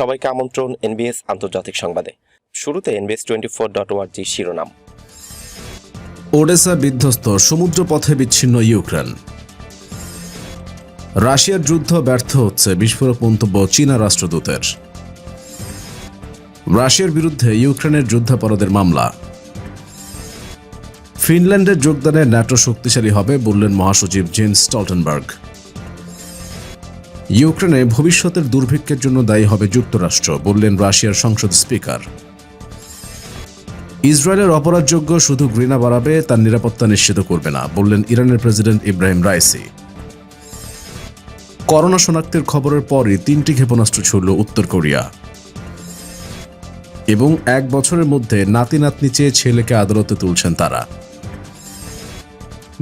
সবাইকে আমন্ত্রণ এনবিএস আন্তর্জাতিক সংবাদে। শুরুতে এনবিএস টোয়েন্টি ফোর ডট ওয়ার্জি শিরোনাম। ওডেসা বিধ্বস্ত সমুদ্র পথে বিচ্ছিন্ন ইউক্রেন। রাশিয়ার যুদ্ধ ব্যর্থ হচ্ছে, বিস্ফোরক মন্তব্য চীনা রাষ্ট্রদূতের। রাশিয়ার বিরুদ্ধে ইউক্রেনের যুদ্ধাপরাধের মামলা। ফিনল্যান্ডের যোগদানে ন্যাটো শক্তিশালী হবে, বললেন মহাসচিব জেন্স স্টলটেনবার্গ। ইউক্রেনে ভবিষ্যতের দুর্ভিক্ষের জন্য দায়ী হবে যুক্তরাষ্ট্র, বললেন রাশিয়ার সংসদ স্পিকার। ইসরায়েলের অপরাধযোগ্য শুধু ঘৃণা বাড়াবে, তার নিরাপত্তা নিশ্চিত করবে না, বললেন ইরানের প্রেসিডেন্ট ইব্রাহিম রাইসি। করোনা শনাক্তের খবরের পরই তিনটি ক্ষেপণাস্ত্র ছুড়ল উত্তর কোরিয়া। এবং এক বছরের মধ্যে নাতি নাতনি চেয়ে ছেলেকে আদালতে তুলছেন তারা।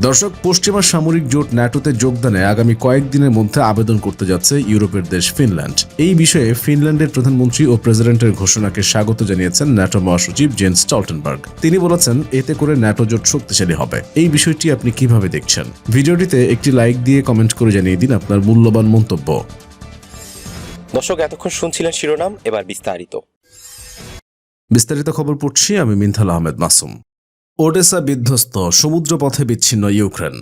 দর্শক পশ্চিমা সামরিক জোট ন্যাটোতে যোগদানে আগামী কয়েকদিনের মধ্যে আবেদন করতে যাচ্ছে ইউরোপের দেশ ফিনল্যান্ড। এই বিষয়ে ফিনল্যান্ডের প্রধানমন্ত্রী ও প্রেসিডেন্টের ঘোষণাকে স্বাগত জানিয়েছেন ন্যাটো মহাসচিব জেন্স স্টলটেনবার্গ। তিনি বলেছেন এতে করে ন্যাটো জোট শক্তিশালী হবে। এই বিষয়টি আপনি কীভাবে দেখছেন? ভিডিওটিতে একটি লাইক দিয়ে কমেন্ট করে জানিয়ে দিন আপনার মূল্যবান মন্তব্য। দর্শক এতক্ষণ শুনছিলেন শিরোনাম এবার বিস্তারিত। বিস্তারিত খবর পড়ছি আমি মিনথাল আহমেদ মাসুম। ওডেসা বিধ্বস্ত সমুদ্রপথে বিচ্ছিন্ন ইউক্রেন।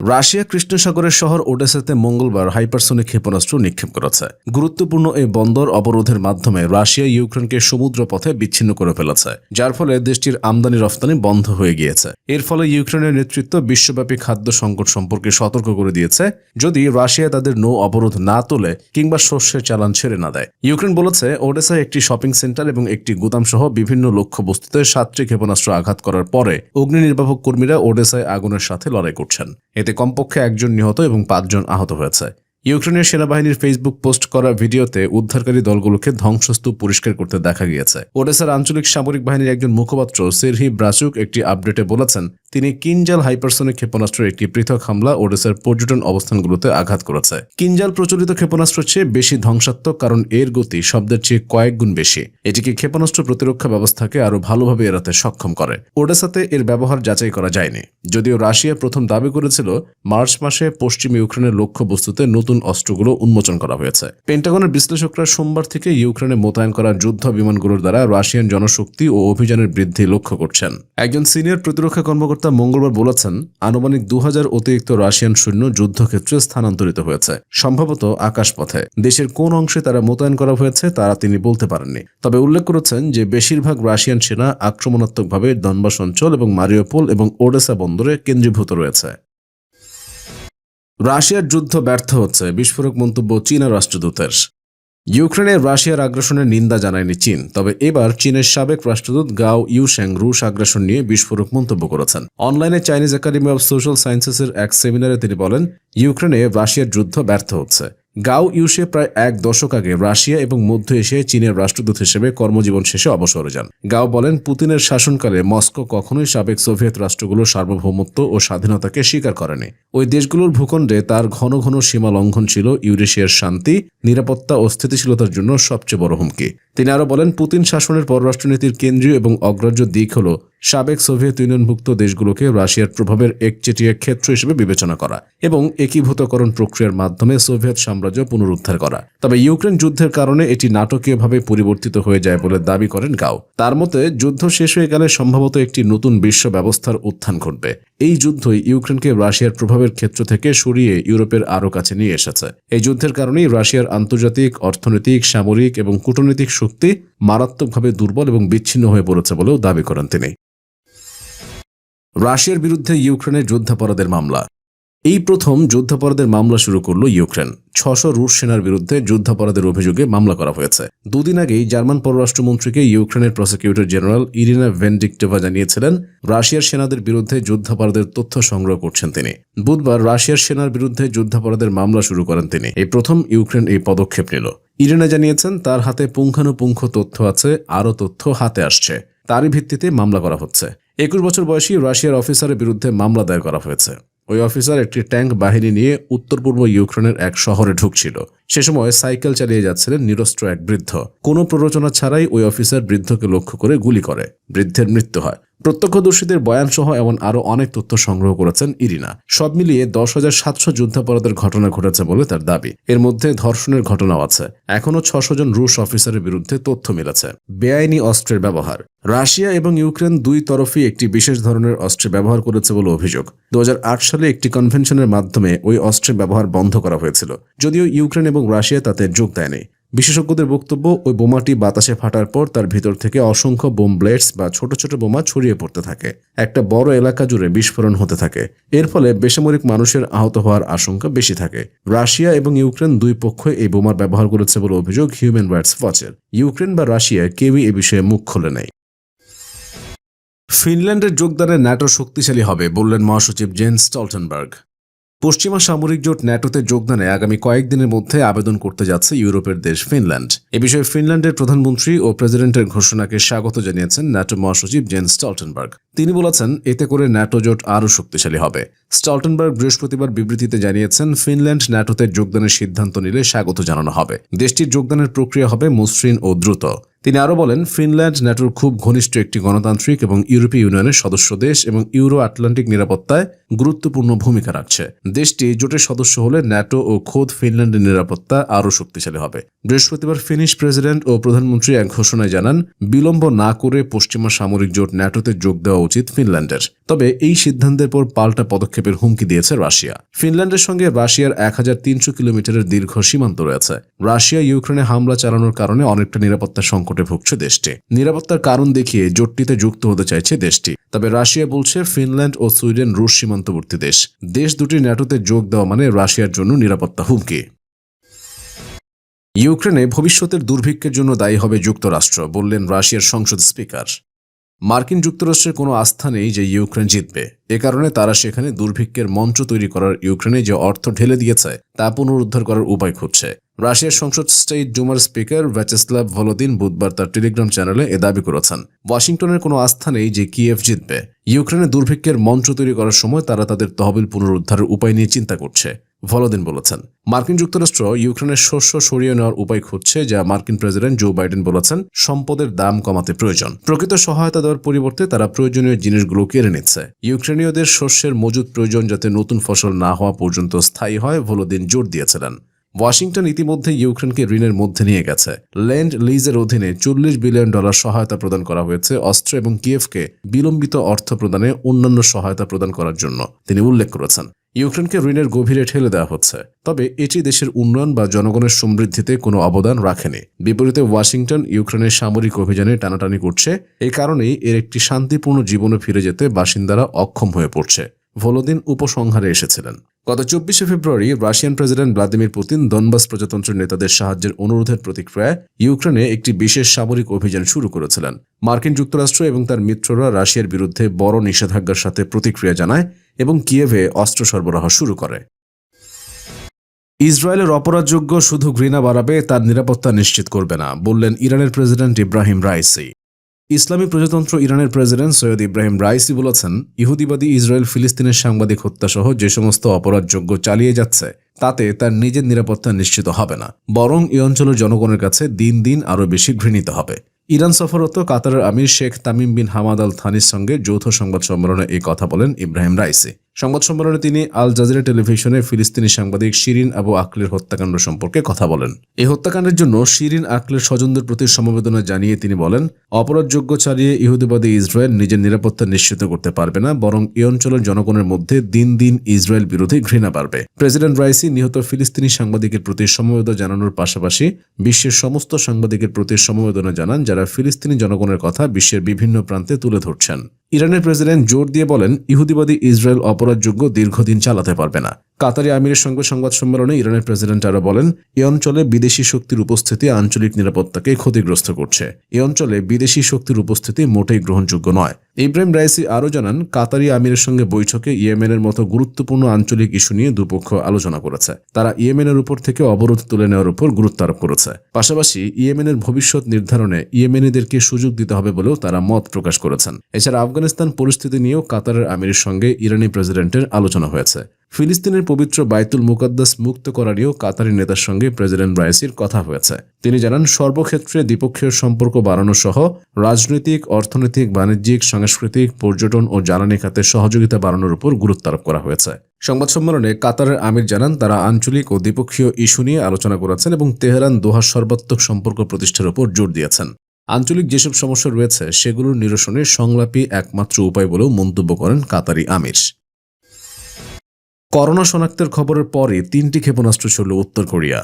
রাশিয়া কৃষ্ণসাগরের শহর ওডেসাতে মঙ্গলবার হাইপারসোনিক ক্ষেপণাস্ত্র নিক্ষেপ করেছে। গুরুত্বপূর্ণ এই বন্দর অবরোধের মাধ্যমে রাশিয়া ইউক্রেনকে সমুদ্র পথে বিচ্ছিন্ন করে ফেলেছে, যার ফলে দেশটির আমদানি রফতানি বন্ধ হয়ে গিয়েছে। এর ফলে ইউক্রেনের নেতৃত্ব বিশ্বব্যাপী খাদ্য সংকট সম্পর্কে সতর্ক করে দিয়েছে, যদি রাশিয়া তাদের নৌ অবরোধ না তোলে কিংবা শস্যের চালান ছেড়ে না দেয়। ইউক্রেন বলেছে, ওডেসায় একটি শপিং সেন্টার এবং একটি গুদাম সহ বিভিন্ন লক্ষ্যবস্তুতে সাতটি ক্ষেপণাস্ত্র আঘাত করার পরে অগ্নি নির্বাপক কর্মীরা ওডেসায় আগুনের সাথে লড়াই করছেন। এতে কমপক্ষে একজন নিহত এবং পাঁচজন আহত হয়েছে। ইউক্রেনের সেনাবাহিনীর ফেসবুক পোস্ট করা ভিডিওতে উদ্ধারকারী দলগুলোকে ধ্বংসস্তূপ পরিষ্কার করতে দেখা গিয়েছে। ওডেসার আঞ্চলিক সামরিক বাহিনীর একজন মুখপাত্র সেরহি ব্রাচুক একটি আপডেটে বলেছেন, তিনি কিনজাল হাইপারসনিক ক্ষেপণাস্ত্রের একটি পৃথক হামলা ওডেসার পর্যটন অবস্থানগুলোতে আঘাত করেছে। কিনজাল প্রচলিত ক্ষেপণাস্ত্রের চেয়ে বেশি ধ্বংসাত্মক, কারণ এর গতি শব্দের চেয়ে কয়েক গুণ বেশি। এটিকে ক্ষেপণাস্ত্র প্রতিরক্ষা ব্যবস্থাকে আরও ভালোভাবে এড়াতে সক্ষম করে। ওডেসাতে এর ব্যবহার যাচাই করা যায়নি। যদিও রাশিয়া প্রথম দাবি করেছিল, মার্চ মাসে পশ্চিম ইউক্রেনের লক্ষ্যবস্তুতে নতুন অস্ত্রগুলো উন্মোচন করা হয়েছে। পেন্টাগনের বিশ্লেষকরা সোমবার থেকে ইউক্রেনে মোতায়েন করা যুদ্ধ বিমানগুলোর দ্বারা রাশিয়ান জনশক্তি ও অভিযানের বৃদ্ধি লক্ষ্য করছেন। একজন সিনিয়র প্রতিরক্ষা কর্মকর্তা মঙ্গলবার বলেছেন, আনুমানিক দু হাজার অতিরিক্ত রাশিয়ান সৈন্য যুদ্ধক্ষেত্রে স্থানান্তরিত হয়েছে, সম্ভবত আকাশপথে। দেশের কোন অংশে তারা মোতায়েন করা হয়েছে তারা তিনি বলতে পারেননি। তবে উল্লেখ করেছেন যে, বেশিরভাগ রাশিয়ান সেনা আক্রমণাত্মকভাবে দনবাস অঞ্চল এবং মারিওপোল এবং ওডেসা বন্দরে কেন্দ্রীভূত রয়েছে। রাশিয়ার যুদ্ধ ব্যর্থ হচ্ছে, বিস্ফোরক মন্তব্য চীনা রাষ্ট্রদূতের। ইউক্রেনে রাশিয়ার আগ্রাসনের নিন্দা জানায়নি চীন, তবে এবার চীনের সাবেক রাষ্ট্রদূত গাও ইউশ্যাং রুশ আগ্রাসন নিয়ে বিস্ফোরক মন্তব্য করেছেন। অনলাইনে চাইনিজ একাডেমি অব সোশ্যাল সায়েন্সেসের এক সেমিনারে তিনি বলেন, ইউক্রেনে রাশিয়ার যুদ্ধ ব্যর্থ হচ্ছে। গাও ইউসে প্রায় এক দশক আগে রাশিয়া এবং মধ্য এশিয়ায় চীনের রাষ্ট্রদূত হিসেবে কর্মজীবন শেষে অবসরে যান। গাও বলেন, পুতিনের শাসনকালে মস্কো কখনোই সাবেক সোভিয়েত রাষ্ট্রগুলোর সার্বভৌমত্ব ও স্বাধীনতাকে স্বীকার করেনি। ওই দেশগুলোর ভূখণ্ডে তার ঘন ঘন সীমা লঙ্ঘন ছিল ইউরেশিয়ার শান্তি, নিরাপত্তা ও স্থিতিশীলতার জন্য সবচেয়ে বড় হুমকি। তিনি আরও বলেন, পুতিন শাসনের পররাষ্ট্রনীতির কেন্দ্রীয় এবং অগ্রাহ্য দিক হল সাবেক সোভিয়েত ইউনিয়নভুক্ত দেশগুলোকে রাশিয়ার প্রভাবের একচেটিয়া ক্ষেত্র হিসেবে বিবেচনা করা এবং একীভূতকরণ প্রক্রিয়ার মাধ্যমে সোভিয়েত সাম্রাজ্য পুনরুদ্ধার করা। তবে ইউক্রেন যুদ্ধের কারণে এটি নাটকীয়ভাবে পরিবর্তিত হয়ে যায় বলে দাবি করেন গাও। তার মতে, যুদ্ধ শেষ হয়ে গেলে সম্ভবত একটি নতুন বিশ্ব ব্যবস্থার উত্থান ঘটবে। এই যুদ্ধই ইউক্রেনকে রাশিয়ার প্রভাবের ক্ষেত্র থেকে সরিয়ে ইউরোপের আরও কাছে নিয়ে এসেছে। এই যুদ্ধের কারণেই রাশিয়ার আন্তর্জাতিক, অর্থনৈতিক, সামরিক এবং কূটনৈতিক শক্তি মারাত্মকভাবে দুর্বল এবং বিচ্ছিন্ন হয়ে পড়েছে বলেও দাবি করেন তিনি। রাশিয়ার বিরুদ্ধে ইউক্রেনের যুদ্ধাপরাধের মামলা। এই প্রথম যুদ্ধাপরাধের মামলা শুরু করল ইউক্রেন। ছশো রুশ সেনার বিরুদ্ধে যুদ্ধাপরাধের অভিযোগে মামলা করা হয়েছে। দুদিন আগেই জার্মান পররাষ্ট্রমন্ত্রীকে ইউক্রেনের প্রসিকিউটর জেনারেল ইরিনা ভেন্ডিকটেভা জানিয়েছিলেন, রাশিয়ার সেনাদের বিরুদ্ধে যুদ্ধাপরাধের তথ্য সংগ্রহ করছেন তিনি। বুধবার রাশিয়ার সেনার বিরুদ্ধে যুদ্ধাপরাধের মামলা শুরু করেন তিনি। এই প্রথম ইউক্রেন এই পদক্ষেপ নিল। ইরিনা জানিয়েছেন, তার হাতে পুঙ্খানুপুঙ্খ তথ্য আছে, আরও তথ্য হাতে আসছে। তারই ভিত্তিতে মামলা করা হচ্ছে। একুশ বছর বয়সী রাশিয়ার অফিসারের বিরুদ্ধে মামলা দায়ের করা হয়েছে। ওই অফিসার একটি ট্যাঙ্ক বাহিনী নিয়ে উত্তর পূর্ব ইউক্রেনের এক শহরে ঢুকছিল। সে সময় সাইকেল চালিয়ে যাচ্ছিলেন নিরস্ত্র এক বৃদ্ধ। কোনো প্ররোচনা ছাড়াই ওই অফিসার বৃদ্ধকে লক্ষ্য করে গুলি করে। বৃদ্ধের মৃত্যু হয়। প্রত্যক্ষদর্শীদের বয়ানসহ এমন আরও অনেক তথ্য সংগ্রহ করেছেন ইরিনা। সব মিলিয়ে দশ হাজার সাতশো যুদ্ধাপরাধের ঘটনা ঘটেছে বলে তার দাবি। এর মধ্যে ধর্ষণের ঘটনাও আছে। এখনও ছশো জন রুশ অফিসারের বিরুদ্ধে তথ্য মিলেছে। বেআইনি অস্ত্রের ব্যবহার। রাশিয়া এবং ইউক্রেন দুই তরফই একটি বিশেষ ধরনের অস্ত্র ব্যবহার করেছে বলে অভিযোগ। দু হাজার আট সালে একটি কনভেনশনের মাধ্যমে ওই অস্ত্রের ব্যবহার বন্ধ করা হয়েছিল। যদিও ইউক্রেন এবং রাশিয়া তাতে যোগ দেয়নি। বিশেষজ্ঞদের বক্তব্য, ওই বোমাটি বাতাসে ফাটার পর তার ভিতর থেকে অসংখ্য বোম ব্লেডস বা ছোট ছোট বোমা ছড়িয়ে পড়তে থাকে। একটা বড় এলাকা জুড়ে বিস্ফোরণ হতে থাকে। এর ফলে বেসামরিক মানুষের আহত হওয়ার আশঙ্কা বেশি থাকে। রাশিয়া এবং ইউক্রেন দুই পক্ষ এই বোমার ব্যবহার করেছে বলে অভিযোগ হিউম্যান রাইটস ওয়াচের। ইউক্রেন বা রাশিয়া কেউই এ বিষয়ে মুখ খোলে নেই। ফিনল্যান্ডের যোগদানে ন্যাটো শক্তিশালী হবে, বললেন মহাসচিব জেন স্টলটেনবার্গ। পশ্চিমা সামরিক জোট ন্যাটোতে যোগদানে আগামী কয়েকদিনের মধ্যে আবেদন করতে যাচ্ছে ইউরোপের দেশ ফিনল্যান্ড। এ বিষয়ে ফিনল্যান্ডের প্রধানমন্ত্রী ও প্রেসিডেন্টের ঘোষণাকে স্বাগত জানিয়েছেন ন্যাটো মহাসচিব জেন স্টলটেনবার্গ। তিনি বলেছেন, এতে করে ন্যাটো জোট আরও শক্তিশালী হবে। স্টলটেনবার্গ বৃহস্পতিবার বিবৃতিতে জানিয়েছেন, ফিনল্যান্ড ন্যাটোতে যোগদানের সিদ্ধান্ত নিলে স্বাগত জানানো হবে। দেশটির যোগদানের প্রক্রিয়া হবে মসৃণ ও দ্রুত। তিনি আরও বলেন, ফিনল্যান্ড ন্যাটোর খুব ঘনিষ্ঠ একটি গণতান্ত্রিক এবং ইউরোপীয় ইউনিয়নের সদস্য দেশ এবং ইউরো আটলান্টিক নিরাপত্তায় গুরুত্বপূর্ণ ভূমিকা রাখছে। দেশটি জোটের সদস্য হলে ন্যাটো ও খোদ ফিনল্যান্ডের নিরাপত্তা আরও শক্তিশালী হবে। বৃহস্পতিবার ফিনিশ প্রেসিডেন্ট ও প্রধানমন্ত্রী এক ঘোষণায় জানান, বিলম্ব না করে পশ্চিমা সামরিক জোট ন্যাটোতে যোগ দেওয়া উচিত ফিনল্যান্ডের। তবে এই সিদ্ধান্তের পর পাল্টা পদক্ষেপের হুমকি দিয়েছে রাশিয়া। ফিনল্যান্ডের সঙ্গে রাশিয়ার এক হাজার তিনশো কিলোমিটারের দীর্ঘ সীমান্ত রয়েছে। রাশিয়া ইউক্রেনে হামলা চালানোর কারণে অনেকটা নিরাপত্তা সংকটে ভুগছে দেশটি। নিরাপত্তার কারণ দেখিয়ে জোটটিতে যুক্ত হতে চাইছে দেশটি। তবে রাশিয়া বলছে ফিনল্যান্ড ও সুইডেন রুশ সীমান্তবর্তী দেশ। দেশ দুটি ন্যাটোতে যোগ দেওয়া মানে রাশিয়ার জন্য নিরাপত্তা হুমকি। ইউক্রেনে ভবিষ্যতের দুর্ভিক্ষের জন্য দায়ী হবে যুক্তরাষ্ট্র, বললেন রাশিয়ার সংসদ স্পিকার। মার্কিন যুক্তরাষ্ট্রের কোনো আস্থা নেই যে ইউক্রেন জিতবে। এ কারণে তারা সেখানে দুর্ভিক্ষের মঞ্চ তৈরি করার ইউক্রেনে যে অর্থ ঢেলে দিয়েছে, তা পুনরুদ্ধার করার উপায় খুঁজছে। রাশিয়ার সংসদ স্টেট ডুমার স্পিকার ভ্যাচেস্লাভ ভলোদিন বুধবার তার টেলিগ্রাম চ্যানেলে এ দাবি করেছেন। ওয়াশিংটনের কোনো আস্থা নেই যে কিয়েভ জিতবে। ইউক্রেনে দুর্ভিক্ষের মঞ্চ তৈরি করার সময় তারা তাদের তহবিল পুনরুদ্ধারের উপায় নিয়ে চিন্তা করছে, ভলোদিন বলেছেন। মার্কিন যুক্তরাষ্ট্র ইউক্রেনের শস্য সরিয়ে নেওয়ার উপায় খুঁজছে যা মার্কিন প্রেসিডেন্ট জো বাইডেন বলেছেন, সম্পদের দাম কমাতে প্রয়োজন। প্রকৃত সহায়তা দেওয়ার পরিবর্তে তারা প্রয়োজনীয় জিনিসগুলো কেড়ে নিচ্ছে। ইউক্রেনীয়দের শস্যের মজুদ প্রয়োজন যাতে নতুন ফসল না হওয়া পর্যন্ত স্থায়ী হয়, ভলোদিন জোর দিয়েছিলেন। ওয়াশিংটন ইতিমধ্যে ইউক্রেনকে ঋণের মধ্যে নিয়ে গেছে। ল্যান্ড লিজের অধীনে চল্লিশ বিলিয়ন ডলার সহায়তা প্রদান করা হয়েছে অস্ত্র এবং কিয়েভকে বিলম্বিত অর্থ প্রদানে অন্যান্য সহায়তা প্রদান করার জন্য, তিনি উল্লেখ করেছেন। ইউক্রেনকে ঋণের গভীরে ঠেলে দেওয়া হচ্ছে। তবে এটি দেশের উন্নয়ন বা জনগণের সমৃদ্ধিতে কোনো অবদান রাখেনি। বিপরীতে ওয়াশিংটন ইউক্রেনের সামরিক অভিযানে টানাটানি করছে। এই কারণেই এর একটি শান্তিপূর্ণ জীবনে ফিরে যেতে বাসিন্দারা অক্ষম হয়ে পড়ছে। ভোলোদিন উপসংহারে এসেছিলেন। গত চব্বিশে February Russian president Vladimir Putin Donbas প্রজাতন্ত্রের নেতাদের সাহায্যের অনুরোধের প্রতিক্রিয়ায় ইউক্রেনে একটি বিশেষ সামরিক অভিযান শুরু করেছিলেন। মার্কিন যুক্তরাষ্ট্র এবং তার মিত্ররা রাশিয়ার বিরুদ্ধে বড় নিষেধাজ্ঞার সাথে প্রতিক্রিয়া জানায় এবং কিয়েভে অস্ত্র সরবরাহ শুরু করে। ইসরায়েলের অপরাধযোগ্য শুধু ঘৃণা বাড়াবে তার নিরাপত্তা নিশ্চিত করবে না, বললেন ইরানের প্রেসিডেন্ট ইব্রাহিম রাইসি। ইসলামী প্রজাতন্ত্র ইরানের প্রেসিডেন্ট সৈয়দ ইব্রাহিম রাইসি বলেছেন, ইহুদিবাদী ইসরায়েল ফিলিস্তিনের সাংবাদিক হত্যাসহ যে সমস্ত অপরাধযোগ্য চালিয়ে যাচ্ছে, তাতে তার নিজের নিরাপত্তা নিশ্চিত হবে না। বরং এই অঞ্চলের জনগণের কাছে দিন দিন আরও বেশি ঘৃণিত হবে। ইরান সফররত কাতারের আমির Sheikh Tamim bin Hamad Al থানির সঙ্গে যৌথ সংবাদ সম্মেলনে এই কথা বলেন ইব্রাহিম রাইসি। সংবাদ সম্মেলনে তিনি আল জাজিরা টেলিভিশনে ফিলিস্তিনি সাংবাদিক শিরিন আবু আকলের হত্যাকাণ্ড সম্পর্কে কথা বলেন। এই হত্যাকাণ্ডের জন্য শিরিন আকলের স্বজনদের প্রতি সমবেদনা জানিয়ে তিনি বলেন, অপরাধযোগ্য চালিয়ে ইহুদিবাদী ইসরায়েল নিজের নিরাপত্তা নিশ্চিত করতে পারবে না, বরং এই অঞ্চলের জনগণের মধ্যে দিন দিন ইসরায়েল বিরোধী ঘৃণা বাড়বে। প্রেসিডেন্ট রাইসি নিহত ফিলিস্তিনি সাংবাদিকের প্রতি সমবেদনা জানানোর পাশাপাশি বিশ্বের সমস্ত সাংবাদিকের প্রতি সমবেদনা জানান যারা ফিলিস্তিনি জনগণের কথা বিশ্বের বিভিন্ন প্রান্তে তুলে ধরছেন। ইরানের প্রেসিডেন্ট জোর দিয়ে বলেন, ইহুদিবাদী ইসরায়েল অপরাধযোগ্য দীর্ঘদিন চালাতে পারবে না। কাতারি আমিরের সঙ্গে সংবাদ সম্মেলনে ইরানের প্রেসিডেন্ট আরও বলেন, এ অঞ্চলে বিদেশি শক্তির উপস্থিতি আঞ্চলিক নিরাপত্তাকে ক্ষতিগ্রস্ত করছে। এ অঞ্চলে বিদেশি শক্তির উপস্থিতি মোটেই গ্রহণযোগ্য নয়। ইব্রাহিম রাইসি আরও জানান, কাতারি আমিরের সঙ্গে বৈঠকে ইয়েমেনের মতো গুরুত্বপূর্ণ আঞ্চলিক ইস্যু নিয়ে দুপক্ষ আলোচনা করেছে। তারা ইয়েমেনের উপর থেকে অবরোধ তুলে নেওয়ার উপর গুরুত্ব আরোপ করেছে। পাশাপাশি ইয়েমেনের ভবিষ্যৎ নির্ধারণে ইয়েমেনিদেরকে সুযোগ দিতে হবে বলেও তারা মত প্রকাশ করেছেন। এছাড়া আফগানিস্তান পরিস্থিতি নিয়েও কাতারের আমিরের সঙ্গে ইরানি প্রেসিডেন্টের আলোচনা হয়েছে। ফিলিস্তিনের পবিত্র বাইতুল মুকাদ্দাস মুক্ত করা নিয়েও কাতারি নেতার সঙ্গে প্রেসিডেন্ট রাইসির কথা হয়েছে। তিনি জানান, সর্বক্ষেত্রে দ্বিপক্ষীয় সম্পর্ক বাড়ানো সহ রাজনৈতিক, অর্থনৈতিক, বাণিজ্যিক, সাংস্কৃতিক, পর্যটন ও জ্বালানি খাতে সহযোগিতা বাড়ানোর উপর গুরুত্ব আরোপ করা হয়েছে। সংবাদ সম্মেলনে কাতারের আমির জানান, তারা আঞ্চলিক ও দ্বিপক্ষীয় ইস্যু নিয়ে আলোচনা করেছেন এবং তেহরান দোহা সর্বাত্মক সম্পর্ক প্রতিষ্ঠার উপর জোর দিয়েছেন। আঞ্চলিক যেসব সমস্যা রয়েছে, সেগুলোর নিরসনে সংলাপই একমাত্র উপায় বলেও মন্তব্য করেন কাতারি আমির। করোনা শনাক্তের খবরের পরে তিনটি ক্ষেপণাস্ত্র ছড়ল উত্তর কোরিয়া।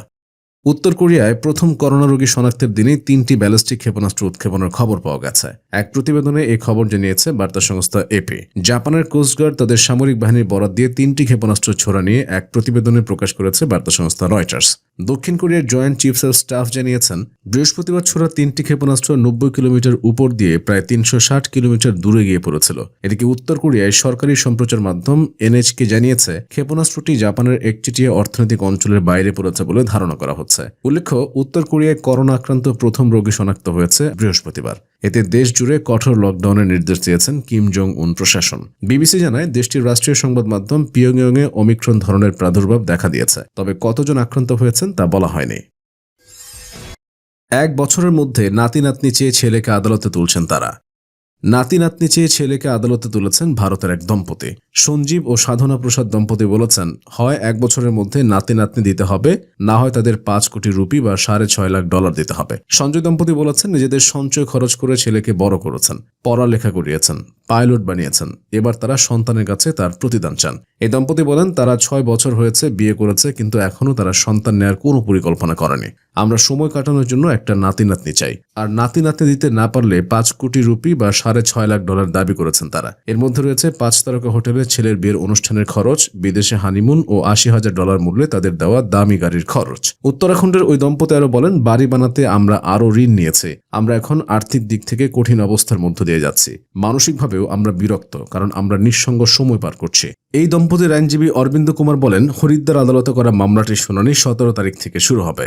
উত্তর কোরিয়ায় প্রথম করোনা রোগী শনাক্তের দিনে তিনটি ব্যালিস্টিক ক্ষেপণাস্ত্র উৎক্ষেপণের খবর পাওয়া গেছে। এক প্রতিবেদনে এই খবর জানিয়েছে বার্তা সংস্থা এপি। জাপানের কোস্টগার্ড তাদের সামরিক বাহিনীর বরাদ দিয়ে তিনটি ক্ষেপণাস্ত্র ছোড়া নিয়ে এক প্রতিবেদনে প্রকাশ করেছে বার্তা সংস্থা রয়টার্স। দক্ষিণ কোরিয়ার জয়েন্ট চিফস অফ স্টাফ জানিয়েছেন, বৃহস্পতিবার ছোড়া তিনটি ক্ষেপণাস্ত্র নব্বই কিলোমিটার উপর দিয়ে প্রায় তিনশো ষাট কিলোমিটার দূরে গিয়ে পড়েছিল। এদিকে উত্তর কোরিয়ায় সরকারি সম্প্রচার মাধ্যম এনএইচকে জানিয়েছে, ক্ষেপণাস্ত্রটি জাপানের একচেটিয়া অর্থনৈতিক অঞ্চলের বাইরে পড়েছে বলে ধারণা করা হচ্ছে। উল্লেখ্য, উত্তর কোরিয়ায় করোনা আক্রান্ত প্রথম রোগী শনাক্ত হয়েছে বৃহস্পতিবার। এতে দেশ জুড়ে কঠোর লকডাউনের নির্দেশ দিয়েছেন কিম জং উন প্রশাসন। বিবিসি জানায়, দেশটির রাষ্ট্রীয় সংবাদ মাধ্যম পিয়ংইয়ংয়ে অমিক্রন ধরনের প্রাদুর্ভাব দেখা দিয়েছে। তবে কতজন আক্রান্ত হয়েছেন তা বলা হয়নি। এক বছরের মধ্যে নাতি নাতনি চেয়ে ছেলেকে আদালতে তুলছেন তারা। নাতি নাতনি চেয়ে ছেলেকে আদালতে তুলেছেন ভারতের এক দম্পতি। সঞ্জীব ও সাধনা প্রসাদ দম্পতি বলেছেন, হয় এক বছরের মধ্যে নাতি নাতনি দিতে হবে, না হয় তাদের পাঁচ কোটি রুপি বা সাড়ে ছয় লাখ ডলার দিতে হবে। সঞ্জয় দম্পতি বলেছেন, নিজেদের সঞ্চয় খরচ করে ছেলেকে বড় করেছেন, পড়ালেখা করিয়েছেন, পাইলট বানিয়েছেন। এবার তারা সন্তানের কাছে তার প্রতিদান চান। এই দম্পতি বলেন, তারা ছয় বছর হয়েছে, বিয়ে করেছে, কিন্তু এখনও তারা সন্তান নেয়ার কোনো পরিকল্পনা করেনি। আমরা সময় কাটানোর জন্য একটা নাতি নাতনি চাই। আর নাতি নাতনি দিতে না পারলে পাঁচ কোটি রুপি বা সাড়ে ছয় লাখ ডলার দাবি করেছেন তারা। এর মধ্যে রয়েছে পাঁচ তারকা হোটেলে ছেলের বিয়ের অনুষ্ঠানের খরচ, বিদেশে হানিমুন ও আশি হাজার ডলার মূল্যে তাদের দেওয়া দামি গাড়ির খরচ। উত্তরাখণ্ডের ওই দম্পতি আরও বলেন, বাড়ি বানাতে আমরা আরও ঋণ নিয়েছি। আমরা এখন আর্থিক দিক থেকে কঠিন অবস্থার মধ্য দিয়ে যাচ্ছি। মানসিকভাবেও আমরা বিরক্ত, কারণ আমরা নিঃসঙ্গ সময় পার করছি। এই দম্পতির আইনজীবী অরবিন্দ কুমার বলেন, হরিদ্বার আদালতে করা মামলাটির শুনানি সতেরো তারিখ থেকে শুরু হবে।